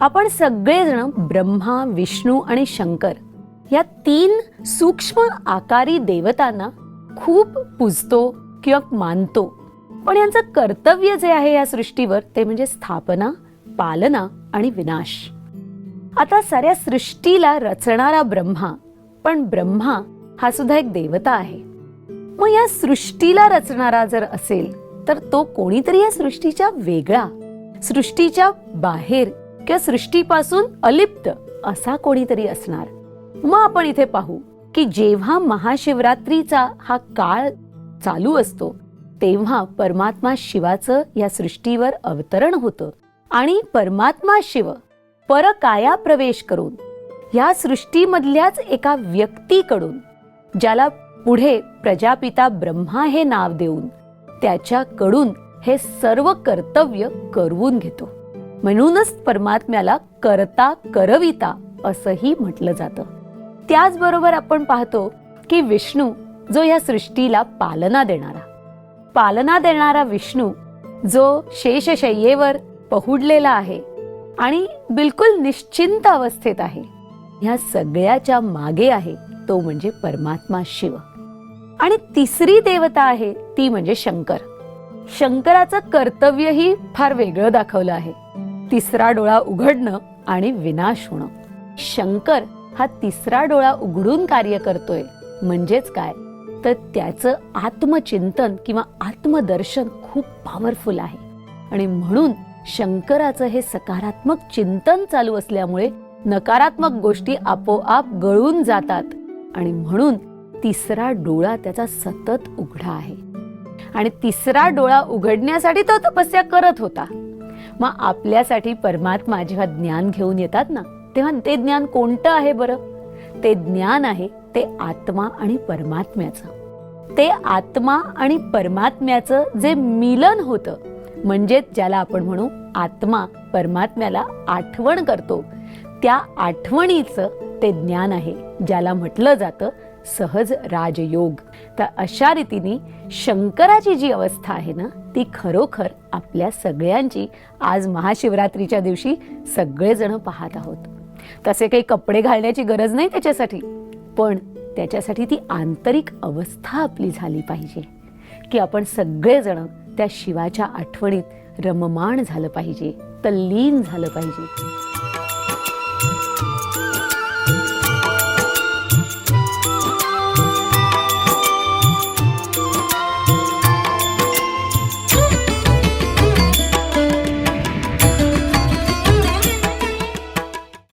आपण सगळेजण ब्रह्मा विष्णू आणि शंकर या तीन सूक्ष्म आकारी देवतांना खूप पूजतो किंवा मानतो. पण यांचं कर्तव्य जे आहे या सृष्टीवर ते म्हणजे स्थापना पालना आणि विनाश. आता साऱ्या सृष्टीला रचणारा ब्रह्मा पण ब्रह्मा हा सुद्धा एक देवता आहे. मग या सृष्टीला रचणारा जर असेल तर तो कोणीतरी या सृष्टीच्या वेगळा सृष्टीच्या बाहेर किंवा सृष्टीपासून अलिप्त असा कोणीतरी असणार. मग आपण इथे पाहू की जेव्हा महाशिवरात्रीचा हा काळ चालू असतो तेव्हा परमात्मा शिवाचं या सृष्टीवर अवतरण होतं आणि परमात्मा शिव परकाया प्रवेश करून या सृष्टीमधल्याच एका व्यक्तीकडून ज्याला पुढे प्रजापिता ब्रह्मा हे नाव देऊन त्याच्याकडून हे सर्व कर्तव्य करवून घेतो. म्हणूनच परमात्म्याला करता करविता असंही म्हटलं जातं. त्याचबरोबर आपण पाहतो की विष्णू जो या सृष्टीला पालना देणारा पालना देणारा विष्णू जो शेषशय्येवर पहुडलेला आहे आणि बिलकुल निश्चिंत अवस्थेत आहे ह्या सगळ्याच्या मागे आहे तो म्हणजे परमात्मा शिव. आणि तिसरी देवता आहे ती म्हणजे शंकर. शंकराचं कर्तव्यही फार वेगळं दाखवलं आहे. तिसरा डोळा उघडणं आणि विनाश होणं. शंकर हा तिसरा डोळा उघडून कार्य करतोय. म्हणजेच काय? तर त्याचं आत्मचिंतन किंवा आत्मदर्शन खूप पॉवरफुल आहे. आणि म्हणून शंकराचं हे सकारात्मक चिंतन चालू असल्यामुळे नकारात्मक गोष्टी आपोआप गळून जातात. आणि म्हणून तिसरा डोळा त्याचा सतत उघडा आहे. आणि तिसरा डोळा उघडण्यासाठी तो तपस्या करत होता. मग आपल्यासाठी परमात्मा जेव्हा ज्ञान घेऊन येतात ना तेव्हा ते ज्ञान कोणतं आहे बरं? ते ज्ञान आहे ते आत्मा आणि परमात्म्याचं. ते आत्मा आणि परमात्म्याचं जे मिलन होतं म्हणजे ज्याला आपण म्हणू आत्मा परमात्म्याला आठवण करतो त्या आठवणीचं ते ज्ञान आहे ज्याला म्हटलं जातं सहज राजयोग. तर अशा रीतीने शंकराची जी अवस्था आहे ना ती खरोखर आपल्या सगळ्यांची आज महाशिवरात्रीच्या दिवशी सगळेजण पाहत आहोत. तसे काही कपडे घालण्याची गरज नाही त्याच्यासाठी पण त्याच्यासाठी ती आंतरिक अवस्था आपली झाली पाहिजे की आपण सगळेजण त्या शिवाच्या आठवणीत रममाण झालं पाहिजे तल्लीन झालं पाहिजे.